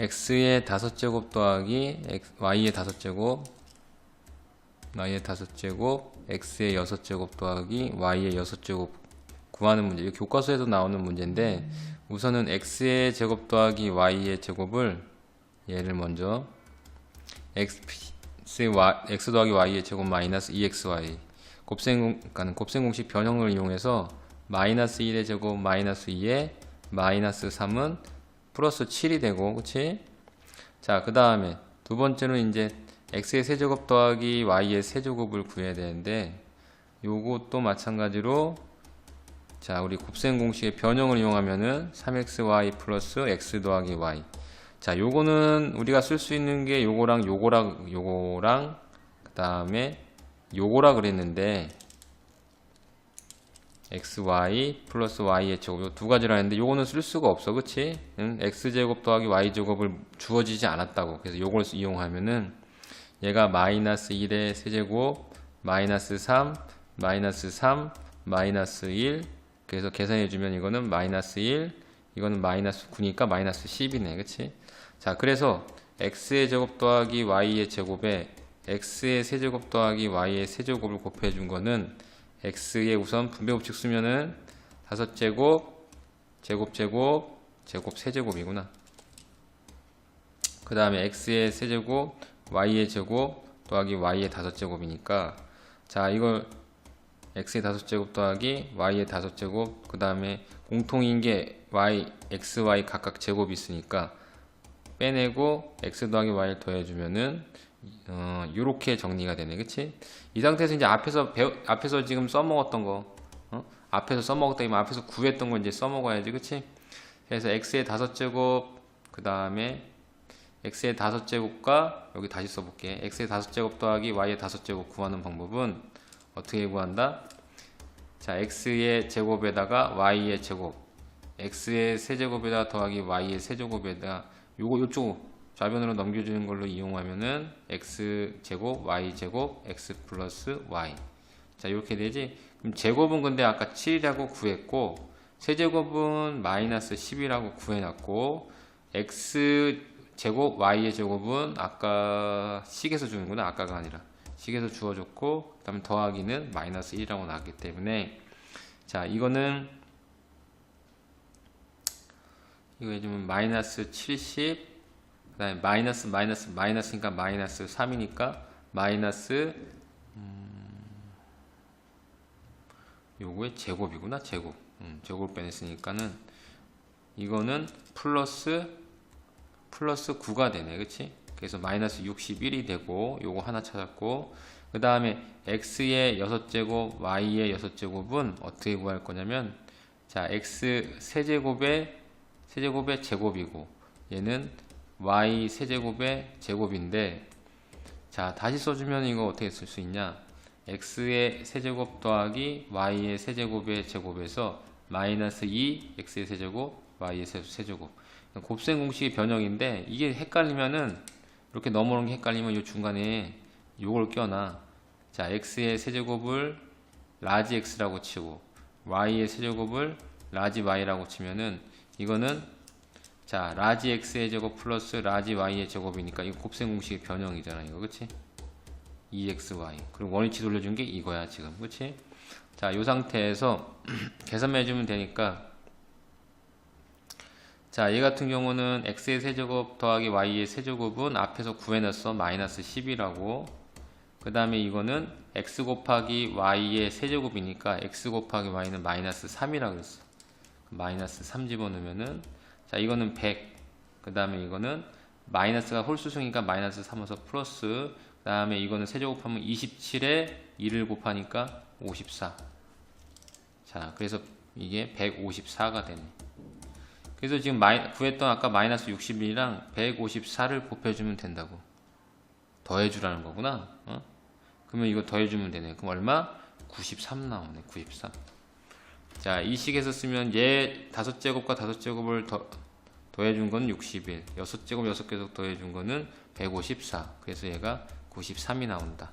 x의 다섯 제곱 더하기 x, y의 다섯 제곱 y의 다섯 제곱 x의 여섯 제곱 더하기 y의 여섯 제곱 구하는 문제. 이거 교과서에도 나오는 문제인데 우선은 x의 제곱 더하기 y의 제곱을 얘를 먼저 x, x 더하기 y의 제곱 마이너스 2xy 곱셈, 곱셈 공식 변형을 이용해서 마이너스 1의 제곱 마이너스 2의 마이너스 3은 플러스 7이 되고 그치? 자 그 다음에 두 번째는 이제 x의 세제곱 더하기 y의 세제곱을 구해야 되는데 요것도 마찬가지로 자 우리 곱셈 공식의 변형을 이용하면은 3xy 플러스 x 더하기 y 자 요거는 우리가 쓸 수 있는 게 요거랑 요거랑 요거랑 그 다음에 요거라 그랬는데 xy 플러스 y의 제곱 요두 가지라 했는데 요거는 쓸 수가 없어 그치? 응? x제곱 더하기 y제곱을 주어지지 않았다고 그래서 요걸 이용하면은 얘가 마이너스 1의 세제곱 마이너스 3 마이너스 3 마이너스 1 그래서 계산해주면 이거는 마이너스 1 이거는 마이너스 9니까 마이너스 10이네 그치? 자 그래서 x의 제곱 더하기 y의 제곱에 x의 세제곱 더하기 y의 세제곱을 곱해준 거는 x의 우선 분배 법칙 쓰면은 다섯 제곱 제곱 제곱 제곱 세제곱이구나. 그 다음에 x의 세제곱 y의 제곱 더하기 y의 다섯 제곱이니까 자 이걸 x의 다섯 제곱 더하기 y의 다섯 제곱 그 다음에 공통인 게 y, x, y 각각 제곱이 있으니까 빼내고 x 더하기 y를 더해주면은 어, 요렇게 정리가 되네 그치? 이 상태에서 이제 앞에서 배우, 앞에서 지금 써먹었던 거 어? 앞에서 써먹었다 이면 앞에서 구했던 거 이제 써먹어야지 그치? 그래서 x의 다섯 제곱 그 다음에 x의 다섯 제곱과 여기 다시 써볼게 x의 다섯 제곱 더하기 y의 다섯 제곱 구하는 방법은 어떻게 구한다? 자 x의 제곱에다가 y의 제곱 x의 세제곱에다 더하기 y의 세제곱에다 요거 요쪽 좌변으로 넘겨주는 걸로 이용하면은 x 제곱 y 제곱 x 플러스 y. 자 이렇게 되지? 그럼 제곱은 근데 아까 7이라고 구했고 세제곱은 마이너스 10이라고 구해놨고 x 제곱 y의 제곱은 아까 식에서 주는구나 아까가 아니라. 식에서 주어졌고 그 다음에 더하기는 마이너스 1이라고 나왔기 때문에 자 이거는 이거 해주면 마이너스 70 그 다음에 마이너스 마이너스 마이너스니까 마이너스 3이니까 마이너스 음, 요거의 제곱이구나 제곱. 음, 제곱 빼냈으니까는 이거는 플러스 플러스 9가 되네 그치? 그래서 마이너스 61이 되고 요거 하나 찾았고 그 다음에 x의 6제곱 y의 6제곱은 어떻게 구할 거냐면 자 x 세제곱의 세제곱의 제곱이고 얘는 y 세제곱의 제곱인데 자 다시 써주면 이거 어떻게 쓸 수 있냐? x의 세제곱 더하기 y의 세제곱의 제곱에서 마이너스 2 x의 세제곱 y의 세제곱. 곱셈 공식의 변형인데 이게 헷갈리면은 이렇게 넘어오는 게 헷갈리면 이 중간에 요걸 껴놔. 자 x의 세제곱을 라지 x라고 치고 y의 세제곱을 라지 y라고 치면은 이거는 자, 라지 x의 제곱 플러스 라지 y의 제곱이니까 이거 곱셈 공식의 변형이잖아, 이거, 그치? 2xy. 그리고 원위치 돌려준 게 이거야, 지금, 그치? 자, 이 상태에서 계산만 해주면 되니까 자, 얘 같은 경우는 x의 세제곱 더하기 y의 세제곱은 앞에서 구해놨어. 마이너스 10이라고. 그 다음에 이거는 x 곱하기 y의 세제곱이니까 x 곱하기 y는 마이너스 3이라고 그랬어. 마이너스 3 집어넣으면은 자 이거는 100. 그 다음에 이거는 마이너스가 홀수승이니까 마이너스 3에서 플러스. 그 다음에 이거는 세제곱하면 27에 2를 곱하니까 54. 자 그래서 이게 154가 되네. 그래서 지금 마이, 구했던 아까 마이너스 61이랑 154를 곱해주면 된다고. 더해주라는 거구나. 어? 그러면 이거 더해주면 되네. 그럼 얼마? 93 나오네. 93. 자, 이 식에서 쓰면 얘 다섯 제곱과 다섯 제곱을 더, 더해준 건 61. 여섯 제곱 여섯 계속 더해준 거는 154. 그래서 얘가 93이 나온다.